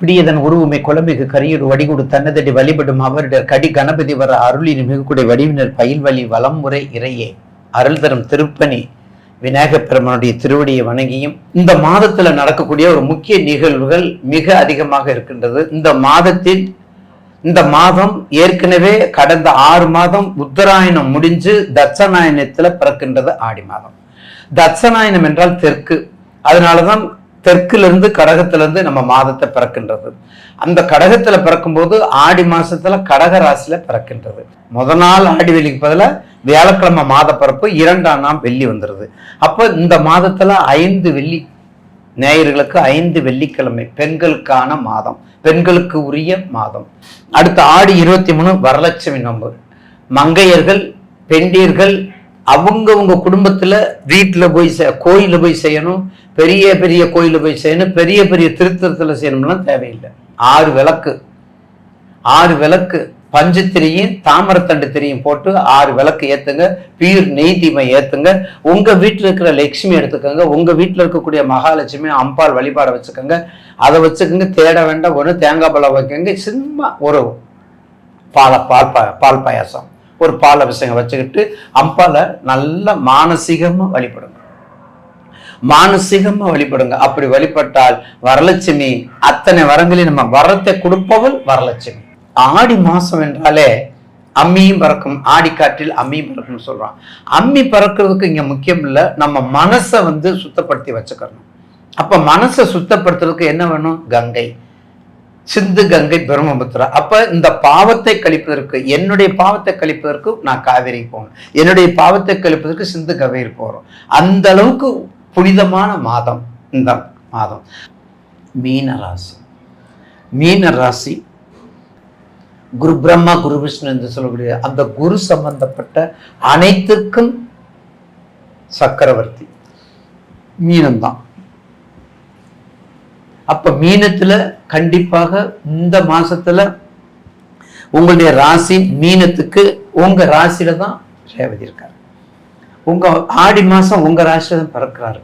பிடியதன் உருவுமை குலமிகு கரியுடு வடிகுடு தன்னதடி வழிபடும் அவரிடர் கடி கணபதி வர அருளின் மிகுக்குடை வடிவினர் பயில் வழி வலம் முறை இறையே. அருள் தரும் திருப்பணி விநாயகப்பெருமனுடைய திருவடியை வணங்கியும் இந்த மாதத்துல நடக்கக்கூடிய ஒரு முக்கிய நிகழ்வுகள் மிக அதிகமாக இருக்கின்றது. இந்த மாதத்தில் இந்த மாதம் ஏற்கனவே கடந்த ஆறு மாதம் உத்தராயணம் முடிஞ்சு தட்சநாயனத்துல பிறக்கின்றது ஆடி மாதம். தட்சநாயனம் என்றால் தெற்கு. அதனாலதான் தெற்குலேருந்து கடகத்திலேருந்து நம்ம மாதத்தை பிறக்கின்றது. அந்த கடகத்தில் பிறக்கும்போது ஆடி மாதத்தில் கடக ராசியில் பிறக்கின்றது. முத நாள் ஆடி வெள்ளிக்கு பதிலாக வியாழக்கிழமை மாத பிறப்பு இரண்டாம் நாள் வெள்ளி வந்துடுது அப்போ இந்த மாதத்தில் ஐந்து வெள்ளி நேயர்களுக்கு ஐந்து வெள்ளிக்கிழமை பெண்களுக்கான மாதம் பெண்களுக்கு உரிய மாதம். அடுத்த ஆடி இருபத்தி மூணு வரலட்சுமி நோன்பு. மங்கையர்கள் பெண்டீர்கள் அவங்கவுங்க குடும்பத்துல வீட்டுல போய் செ- கோயிலில் போய் செய்யணும் பெரிய பெரிய கோயிலில் போய் செய்யணும் பெரிய பெரிய திருத்தலத்துல செய்யணும்லாம் தேவையில்லை. ஆறு விளக்கு. ஆறு விளக்கு. பஞ்சு திரியும் தாமரத்தண்டு திரியும் போட்டு ஆறு விளக்கு ஏத்துங்க பீர் நெய் தீமை ஏத்துங்க. உங்க வீட்டில் இருக்கிற லட்சுமி எடுத்துக்கோங்க உங்க வீட்டில் இருக்கக்கூடிய மகாலட்சுமி அம்பாள் வழிபாட வச்சுக்கோங்க. அதை வச்சுக்கோங்க தேட வேண்டாம் ஒன்று தேங்காய் பழம் வைக்கங்க சும்மா ஒரு பால பால் பா பால் பாயாசம். ஒரு பால் அபிஷேகம் வச்சுக்கிட்டு அப்பால நல்ல மானசீகமா வழிபடுங்க. மானசீகமா வழிபடுங்க. அப்படி வழிபட்டால் வரலட்சுமி அத்தனை வரங்களையும் நம்ம வரத்தை கொடுப்பவள் வரலட்சுமி. ஆடி மாசம் என்றாலே அம்மியும் பறக்கும். ஆடிக்காற்றில் அம்மியும் பறக்கும்னு சொல்றான். அம்மி பறக்கிறதுக்கு இங்க முக்கியம் இல்லை. நம்ம மனசை வந்து சுத்தப்படுத்தி வச்சுக்கணும். அப்ப மனசை சுத்தப்படுத்துறதுக்கு என்ன வேணும்? கங்கை. சிந்து கங்கை பிரம்மபுத்திரா. அப்ப இந்த பாவத்தை கழிப்பதற்கு என்னுடைய பாவத்தை கழிப்பதற்கு நான் காவேரி போகணும். என்னுடைய பாவத்தை கழிப்பதற்கு சிந்து கவேரி போகிறோம் அந்த அளவுக்கு புனிதமான மாதம் இந்த மாதம். மீன ராசி. மீன ராசி குரு பிரம்மா குரு விஷ்ணு என்று சொல்லக்கூடிய அந்த குரு சம்பந்தப்பட்ட அனைத்துக்கும் சக்கரவர்த்தி. மீனம்தான். அப்ப மீனத்துல கண்டிப்பாக இந்த மாசத்துல உங்களுடைய ராசி மீனத்துக்கு உங்க ராசியில தான் ரேவதி இருக்கார். உங்க ஆடி மாசம் உங்க ராசியில தான் பிறக்கிறாரு.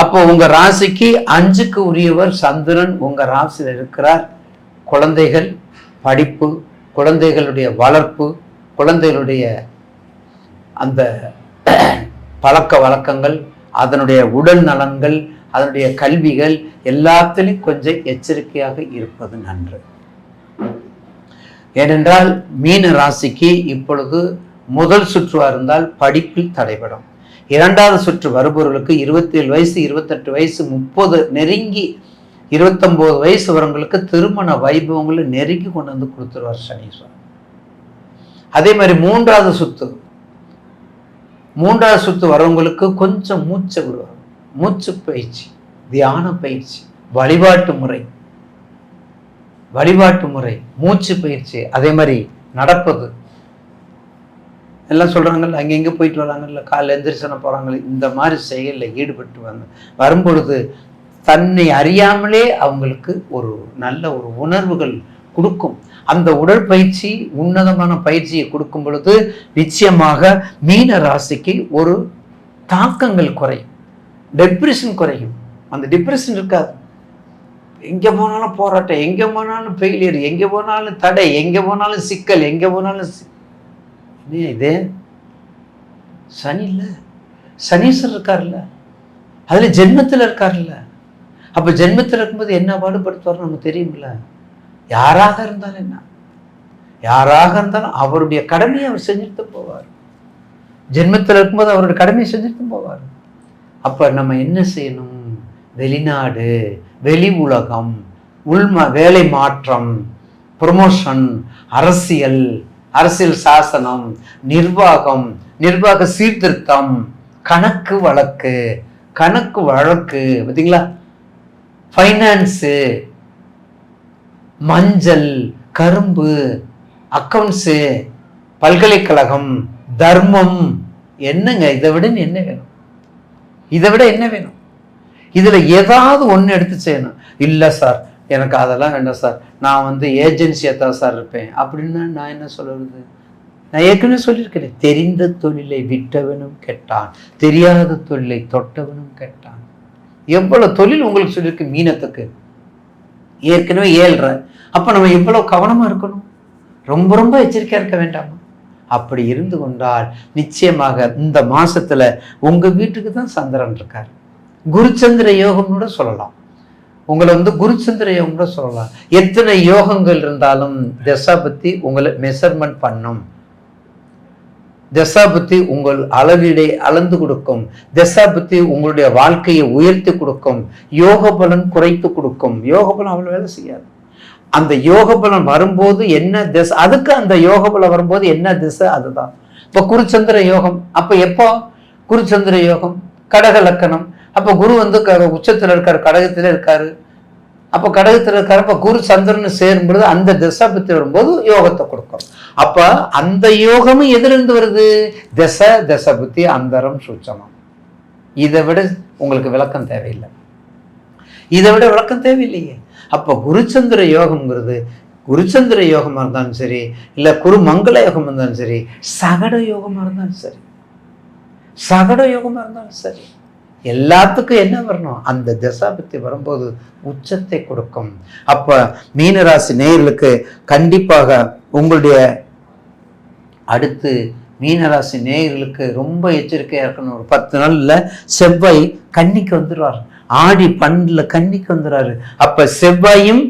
அப்போ உங்க ராசிக்கு அஞ்சுக்கு உரியவர் சந்திரன் உங்க ராசியில் இருக்கிறார். குழந்தைகள் படிப்பு குழந்தைகளுடைய வளர்ப்பு குழந்தைகளுடைய அந்த பழக்க வழக்கங்கள் அதனுடைய உடல் நலன்கள் அதனுடைய கல்விகள் எல்லாத்திலையும் கொஞ்சம் எச்சரிக்கையாக இருப்பது நன்று. ஏனென்றால் மீன ராசிக்கு இப்பொழுது முதல் சுற்றுவா இருந்தால் படிப்பில் தடைபடும். இரண்டாவது சுற்று வருபவர்களுக்கு இருபத்தி ஏழு வயசு இருபத்தெட்டு வயசு முப்பது நெருங்கி இருபத்தொம்போது வயசு வரவங்களுக்கு திருமண வைபவங்களை நெருங்கி கொண்டு வந்து கொடுத்துருவார் சனீஸ்வரன். அதே மாதிரி மூன்றாவது சுத்து. மூன்றாவது சுத்து வரவங்களுக்கு கொஞ்சம் மூச்சை விடுவார். மூச்சு பயிற்சி தியான பயிற்சி வழிபாட்டு முறை. வழிபாட்டு முறை மூச்சு பயிற்சி அதே மாதிரி நடப்பது. எல்லாம் சொல்கிறாங்கல்ல அங்க போயிட்டு வராங்கல்ல காலைல எந்திரிச்சனை போறாங்கல்ல இந்த மாதிரி செயலில் ஈடுபட்டு வந்து வரும்பொழுது தன்னை அறியாமலே அவங்களுக்கு ஒரு நல்ல ஒரு உணர்வுகள் கொடுக்கும். அந்த உடற்பயிற்சி உன்னதமான பயிற்சியை கொடுக்கும் பொழுது நிச்சயமாக மீன ராசிக்கு ஒரு தாக்கங்கள் குறையும். டெப்ரெஷன் குறையும். அந்த டிப்ரெஷன் இருக்காது. எங்கே போனாலும் போராட்டம் எங்கே போனாலும் ஃபெயிலியர் எங்கே போனாலும் தடை எங்கே போனாலும் சிக்கல் எங்கே போனாலும் சி- என்ன இது? சனி இல்லை. சனீஸ்வரர் இருக்கார்ல அதில் ஜென்மத்தில் இருக்கார்ல அப்போ ஜென்மத்தில் இருக்கும்போது என்ன பாடுபடுத்துவார் நமக்கு தெரியும்ல. யாராக இருந்தாலும் என்ன? யாராக இருந்தாலும் அவருடைய கடமையை அவர் செஞ்சுட்டு போவார். ஜென்மத்தில் இருக்கும்போது அவருடைய கடமையை செஞ்சுட்டு போவார். அப்போ நம்ம என்ன செய்யணும்? வெளிநாடு வெளி உலகம் உள்ம வேலை மாற்றம் ப்ரொமோஷன் அரசியல் அரசியல் சாசனம் நிர்வாகம் நிர்வாக சீர்திருத்தம் கணக்கு வழக்கு கணக்கு வழக்கு பார்த்தீங்களா ஃபைனான்ஸு மஞ்சள் கரும்பு அக்கௌண்ட்ஸு பல்கலைக்கழகம் தர்மம் என்னங்க? இதை விட என்ன வேணும்? இதை விட என்ன வேணும்? இதில் ஏதாவது ஒன்று எடுத்து செய்யணும். இல்லை சார் எனக்கு அதெல்லாம் வேண்டாம் சார். நான் வந்து ஏஜென்சியாக தான் சார் இருப்பேன். அப்படின்னா நான் என்ன சொல்லுறது நான் ஏற்கனவே சொல்லியிருக்கிறேன் தெரிந்த தொழிலை விட்டவனும் கெட்டான். தெரியாத தொழிலை தொட்டவனும் கெட்டான். எவ்வளோ தொழில் உங்களுக்கு சொல்லியிருக்கு மீனத்துக்கு? ஏற்கனவே ஏழ்ற. அப்போ நம்ம எவ்வளோ கவனமாக இருக்கணும்? ரொம்ப ரொம்ப எச்சரிக்கையாக இருக்க வேண்டாமா? அப்படி இருந்து கொண்டால் நிச்சயமாக இந்த மாசத்துல உங்க வீட்டுக்கு தான் சந்திரன் இருக்கார். குருச்சந்திர யோகம் கூட சொல்லலாம். உங்களை வந்து குருச்சந்திர யோகம் கூட சொல்லலாம். எத்தனை யோகங்கள் இருந்தாலும் தசாபத்தி உங்களை மெஷர்மெண்ட் பண்ணும். தசாபுத்தி உங்கள் அளவீடை அளந்து கொடுக்கும். தசாபுத்தி உங்களுடைய வாழ்க்கையை உயர்த்தி கொடுக்கும். யோக பலன் குறைத்து கொடுக்கும். யோக பலன் அவ்வளோ வேலை செய்யாது. அந்த யோக பலம் வரும்போது என்ன திசை அதுக்கு அந்த யோக பலம் வரும்போது என்ன திசை அதுதான். இப்போ குருச்சந்திர யோகம் அப்போ எப்போ? குருச்சந்திர யோகம் கடக லக்கணம். அப்போ குரு வந்து க- இருக்கார் கடகத்தில் இருக்கார். அப்போ கடகத்தில் இருக்கார் அப்போ குரு சந்திரன் சேரும் பொழுது அந்த திசை பற்றி வரும்போது யோகத்தை கொடுக்கும். அப்போ அந்த யோகமும் எதிலிருந்து வருது? திசை திசை புத்தி அந்தரம் சூட்சமம். இதை விட உங்களுக்கு விளக்கம் தேவையில்லை. இதை விட விளக்கம் தேவையில்லையே. அப்ப குருச்சந்திர யோகம்ங்கிறது குருச்சந்திர யோகமா இருந்தாலும் சரி இல்ல குரு மங்கள யோகமா இருந்தாலும் சரி சகட யோகமா இருந்தாலும் சரி சகட யோகமா இருந்தாலும் சரி எல்லாத்துக்கும் என்ன வரணும்? அந்த தசாபத்தி வரும்போது உச்சத்தை கொடுக்கும். அப்ப மீனராசி நேயர்களுக்கு கண்டிப்பாக உங்களுடைய அடுத்து மீனராசி நேயர்களுக்கு ரொம்ப எச்சரிக்கையா இருக்கணும். ஒரு பத்து நாள்ல செவ்வாய் கன்னிக்கு வந்துடுவார். ஆடி பண்டுல கன்னிக்கு வந்துடுறாரு அப்போ செவ்வாயும்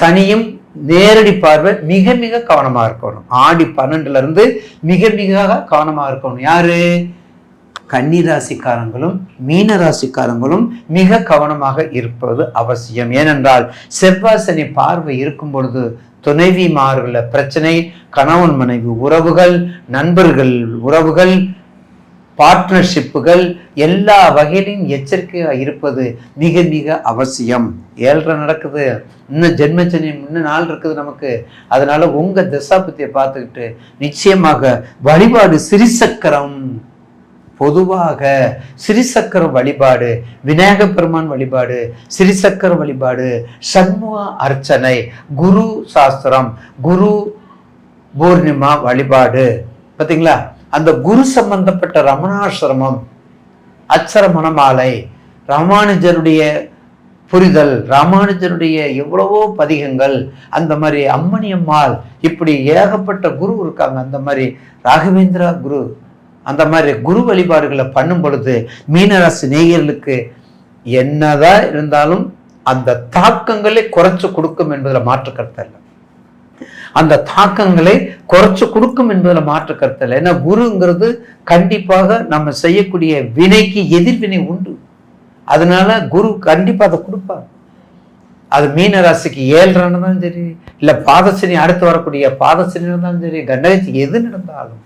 சனியும் நேரடி பார்வை மிக மிக கவனமாக இருக்கணும். ஆடி பன்னெண்டுல இருந்து மிக மிக கவனமாக இருக்கணும். யாரு? கன்னிராசிக்காரங்களும் மீன ராசிக்காரங்களும் மிக கவனமாக இருப்பது அவசியம். ஏனென்றால் செவ்வாய் சனி பார்வை இருக்கும் பொழுது துணைவிமார்கள பிரச்சனை கணவன் மனைவி உறவுகள் நண்பர்கள் உறவுகள் பார்ட்னர்ஷிப்புகள் எல்லா வகையிலும் எச்சரிக்கையாக இருப்பது மிக மிக அவசியம். ஏழரை நடக்குது. இன்னும் ஜென்மச்சனி இன்னும் நாள் இருக்குது நமக்கு. அதனால உங்க தசாபத்தியை பார்த்துக்கிட்டு நிச்சயமாக வழிபாடு சிறிசக்கரம். பொதுவாக சிறிசக்கர வழிபாடு விநாயக பெருமான் வழிபாடு சிறிசக்கர வழிபாடு சண்முக அர்ச்சனை குரு சாஸ்திரம் குரு பூர்ணிமா வழிபாடு. பார்த்தீங்களா? அந்த குரு சம்பந்தப்பட்ட ரமணாசிரமம் அச்சர மணமாலை ராமானுஜருடைய புரிதல் ராமானுஜருடைய எவ்வளவோ பதிகங்கள் அந்த மாதிரி அம்மணி அம்மாள் இப்படி ஏகப்பட்ட குரு இருக்காங்க. அந்த மாதிரி ராகவேந்திரா குரு அந்த மாதிரி குரு வழிபாடுகளை பண்ணும் பொழுது மீனராசி நேயர்களுக்கு என்னதான் இருந்தாலும் அந்த தாக்கங்களை குறைச்சு கொடுக்கும் என்பதில் மாற்று கருத்து இல்லை. அந்த தாக்கங்களை குறைச்சு கொடுக்கும் என்பதில் மாற்று கருத்து இல்லை ஏன்னா குருங்கிறது கண்டிப்பாக நம்ம செய்யக்கூடிய வினைக்கு எதிர்வினை உண்டு. அதனால குரு கண்டிப்பாக அதை கொடுப்பார். அது மீன ராசிக்கு ஏழ்றான்னு நடந்தாலும் சரி இல்லை பாதசனி அடுத்து வரக்கூடிய பாதசனி இருந்தாலும் சரி கண்டகத்துக்கு எது நடந்தாலும்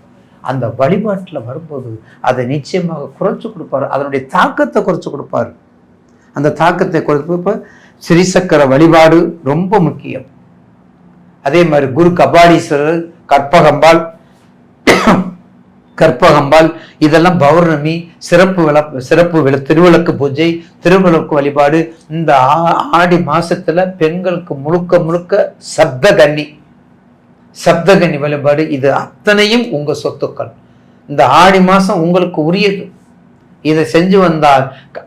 அந்த வழிபாட்டில் வரும்போது அதை நிச்சயமாக குறைச்சு கொடுப்பாரு. அதனுடைய தாக்கத்தை குறைச்சு கொடுப்பாரு. அந்த தாக்கத்தை குறைப்பு ஸ்ரீசக்கர வழிபாடு ரொம்ப முக்கியம். அதே மாதிரி குரு கபாலீஸ்வரர் கற்பகம்பாள் கற்பகம்பாள் இதெல்லாம் பௌர்ணமி சிறப்பு விள சிறப்பு விள திருவிளக்கு பூஜை திருவிளக்கு வழிபாடு இந்த ஆ- ஆடி மாசத்துல பெண்களுக்கு முழுக்க முழுக்க சப்த கன்னி சப்தகன்னி வழிபாடு இது அத்தனையும் உங்க சொத்துக்கள். இந்த ஆடி மாசம் உங்களுக்கு உரியது. இதை செஞ்சு வந்தால்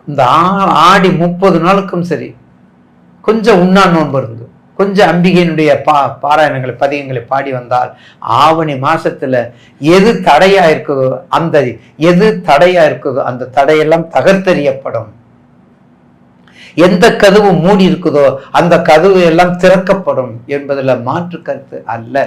இந்த ஆ- ஆடி முப்பது நாளுக்கும் சரி கொஞ்சம் உண்ணா நோன்பு இருந்து கொஞ்சம் அம்பிகையினுடைய பா பாராயணங்களை பதிகங்களை பாடி வந்தால் ஆவணி மாசத்துல எது தடையா இருக்குதோ அந்த எது தடையா இருக்குதோ அந்த தடையெல்லாம் தகர்த்தெறியப்படும். எந்த கதவு மூடி இருக்குதோ அந்த கதவு எல்லாம் திறக்கப்படும் என்பதில் மாற்று கருத்து அல்ல.